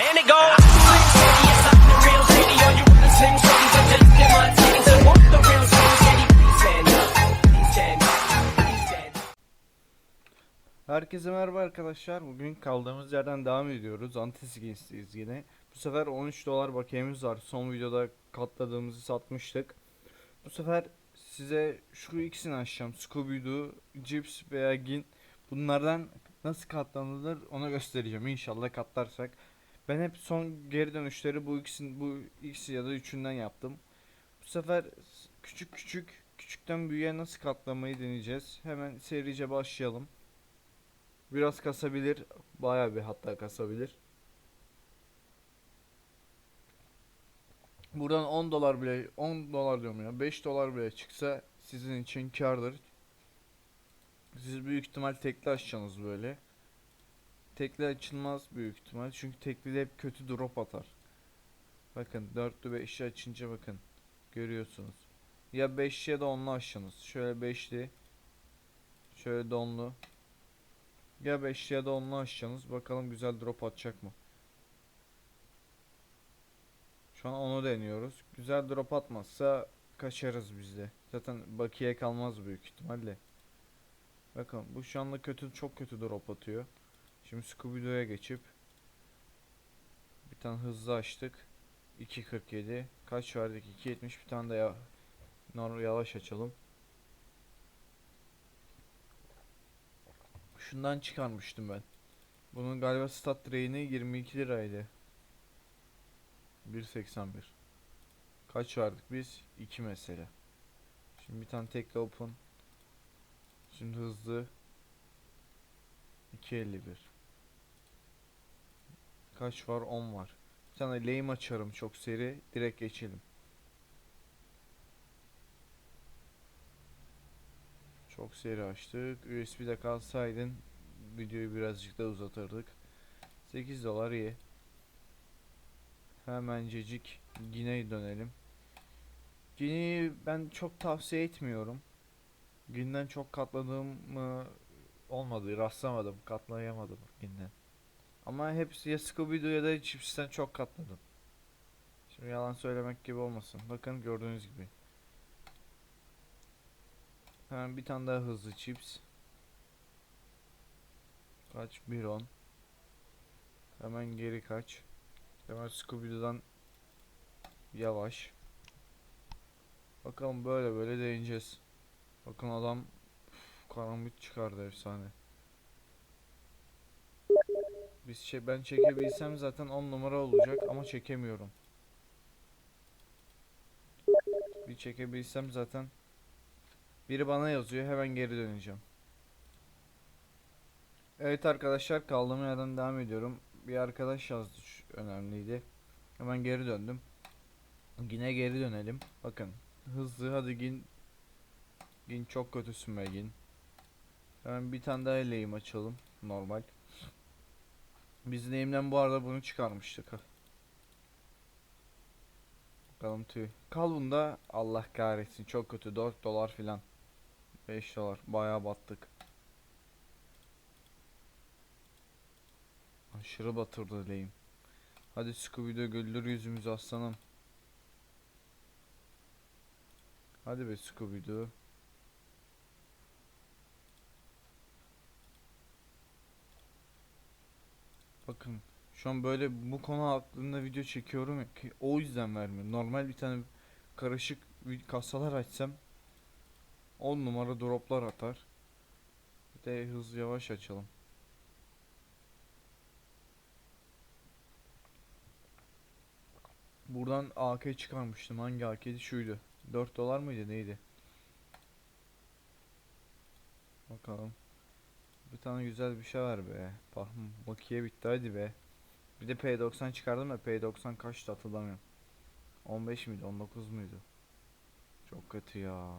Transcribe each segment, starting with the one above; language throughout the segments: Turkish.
And it goes. Herkese merhaba arkadaşlar. Bugün kaldığımız yerden devam ediyoruz. Antiskins'teyiz yine. Bu sefer 13 dolar bakiyemiz var. Son videoda katladığımızı satmıştık. Bu sefer size şu ikisini açacağım. Scooby-Doo, Cips veya Gin. Bunlardan nasıl katlanılır onu göstereceğim. İnşallah katlarsak. Ben hep son geri dönüşleri bu ikisini bu ikisi ya da üçünden yaptım. Bu sefer küçük küçük küçükten büyüğe nasıl katlamayı deneyeceğiz. Hemen serice başlayalım. Biraz kasabilir. Bayağı bir hatta kasabilir. Buradan 10 dolar bile 10 dolar diyorum ya 5 dolar bile çıksa sizin için kardır. Siz büyük ihtimal tekli açacaksınız böyle. Tekli açılmaz büyük ihtimal çünkü tekli de hep kötü drop atar. Bakın 4'lü 5'li açınca bakın görüyorsunuz. Ya 5'li ya da 10'lu açacaksınız. Şöyle 5'li şöyle de 10'lu ya 5 ya da 10'lu açacaksınız. Bakalım güzel drop atacak mı? Şu an onu deniyoruz. Güzel drop atmazsa kaçarız biz de. Zaten bakiye kalmaz büyük ihtimalle. Bakın bu şu anda kötü çok kötü drop atıyor. Şimdi Scooby-Doo'ya geçip bir tane hızlı açtık. 2.47 kaç verdik? 2.70 bir tane de ya normal yavaş açalım. Şundan çıkarmıştım ben. Bunun galiba stat reyni 22 liraydı. 1.81 Kaç verdik biz? 2 mesela. Şimdi bir tane tekli open. Şimdi hızlı. 2.51 Kaç var? 10 var. Bir tane açarım çok seri. Direkt geçelim. Çok seri açtık. USB'de kalsaydın videoyu birazcık da uzatırdık. 8 dolar iyi. Hemencecik Gine'ye dönelim. Gine'yi ben çok tavsiye etmiyorum. Gine'den çok katladığım olmadı. Rastlamadım. Katlayamadım Gine'den. Ama hepsi ya Scooby-Doo ya da Chips'ten çok katladım. Şimdi yalan söylemek gibi olmasın. Bakın gördüğünüz gibi. Hemen bir tane daha hızlı chips. Kaç? 1.10 Hemen geri kaç. Hemen Scooby-Doo'dan yavaş. Bakalım böyle böyle değineceğiz. Bakın adam uf, karambit çıkardı efsane. Biz şey ben çekebilsem zaten 10 numara olacak ama çekemiyorum. Bir çekebilsem zaten biri bana yazıyor hemen geri döneceğim. Evet arkadaşlar kaldığım yerden devam ediyorum. Bir arkadaş yazdı önemliydi. Hemen geri döndüm. Yine geri dönelim. Bakın hızlı hadi gin. Gin çok kötüsün be gin. Hemen bir tane daha lehim açalım. Normal. Biz lehimden bu arada bunu çıkarmıştık. Bakalım tüy. Kal bunda Allah kahretsin çok kötü 4 dolar filan. 5 dolar bayağı battık. Aşırı batırdı lehim. Hadi Scooby-Doo güldür yüzümüzü aslanım. Hadi be Scooby-Doo. Bakın şu an böyle bu konu hakkında video çekiyorum ki o yüzden vermiyorum. Normal bir tane karışık kasalar açsam 10 numara droplar atar. Bir de hız yavaş açalım. Buradan AK çıkarmıştım. Hangi AK'di? Şuydu. 4 dolar mıydı? Neydi? Bakalım. Bir tane güzel bir şey var be. Bak bakiye bitti hadi be. Bir de P90 çıkardım da P90 kaçtı hatırlamıyorum. 15 miydi? 19 muydu? Çok kötü ya.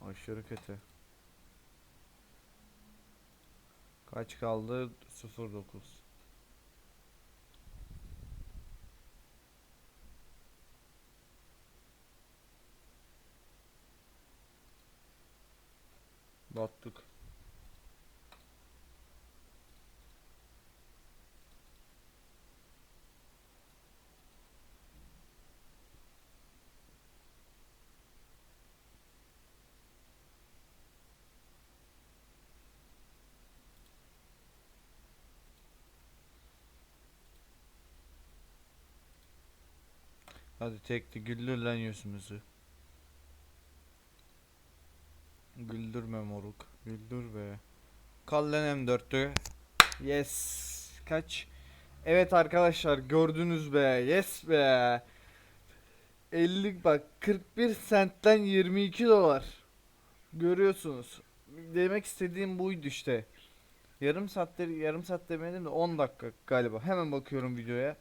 Aşırı kötü. Kaç kaldı? 09. Battık. Hadi tekli güldür lan yüzümüzü. Güldürme moruk. Güldür be. Kal lan M4'tü. Yes. Kaç? Evet arkadaşlar gördünüz be. Yes be. 50 bak 41 sentten 22 dolar. Görüyorsunuz. Demek istediğim buydu işte. Yarım saattir yarım saat demedim de 10 dakika galiba. Hemen bakıyorum videoya.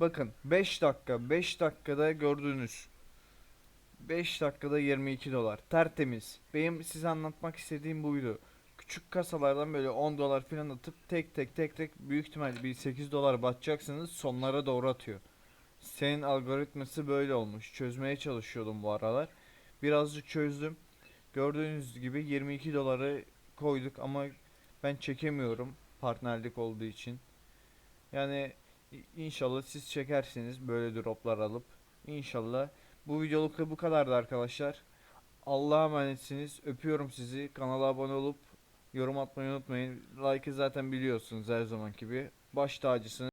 Bakın 5 dakika 5 dakikada gördünüz. 5 dakikada 22 dolar. Tertemiz. Benim size anlatmak istediğim buydu. Küçük kasalardan böyle 10 dolar falan atıp tek tek tek tek büyük ihtimal bir 8 dolar batacaksınız sonlara doğru atıyor. Senin algoritması böyle olmuş. Çözmeye çalışıyordum bu aralar. Birazcık çözdüm. Gördüğünüz gibi 22 doları koyduk ama ben çekemiyorum partnerlik olduğu için. Yani inşallah siz çekersiniz böyle droplar alıp. İnşallah. Bu videoluk da bu kadardı arkadaşlar. Allah'a emanetsiniz. Öpüyorum sizi. Kanala abone olup yorum atmayı unutmayın. Like'ı zaten biliyorsunuz her zaman gibi. Baş tacısınız.